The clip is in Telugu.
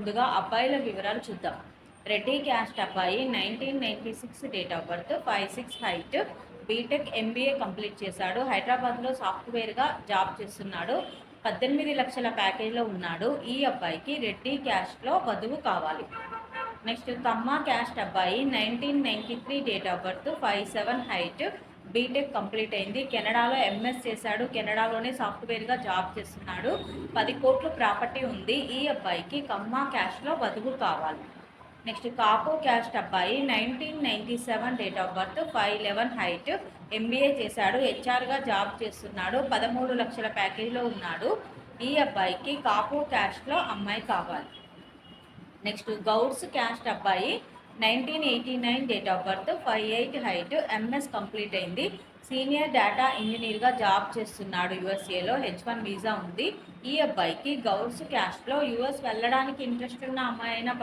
ముందుగా అబ్బాయిల వివరాలు చూద్దాం. రెడ్డి క్యాస్ట్ అబ్బాయి nineteen ninety six date of birth five six height BTech MBA complete చేశాడు. హైదరాబాద్లో సాఫ్ట్వేర్గా జాబ్ చేస్తున్నాడు. పద్దెనిమిది లక్షల ప్యాకేజ్లో ఉన్నాడు. ఈ అబ్బాయికి రెడ్డి క్యాస్ట్లో వధువు కావాలి. నెక్స్ట్ కమ్మ క్యాస్ట్ అబ్బాయి nineteen ninety three date of birth five seven height BTech complete అయింది. కెనడాలో ఎంఎస్ చేశాడు. కెనడాలోనే సాఫ్ట్వేర్గా జాబ్ చేస్తున్నాడు. పది కోట్లు ప్రాపర్టీ ఉంది. ఈ అబ్బాయికి కమ్మ క్యాస్ట్లో వధువు కావాలి. నెక్స్ట్ కాపు క్యాస్ట్ అబ్బాయి. Nineteen ninety seven date of birth five eleven height MBA చేశాడు. హెచ్ఆర్గా జాబ్ చేస్తున్నాడు. పదమూడు లక్షల ప్యాకేజ్లో ఉన్నాడు. ఈ అబ్బాయికి కాపు క్యాస్ట్లో అమ్మాయి కావాలి. నెక్స్ట్ గౌడ్స్ క్యాస్ట్ అబ్బాయి. Nineteen eighty nine date of birth five eight height MS complete అయింది. సీనియర్ డేటా ఇంజనీర్గా జాబ్ చేస్తున్నాడు యుఎస్ఏలో. హెచ్ వన్ వీసా ఉంది. ఈ అబ్బాయికి గౌడ్స్ క్యాస్ట్లో యుఎస్ వెళ్ళడానికి ఇంట్రెస్ట్ ఉన్న అమ్మాయి అయినా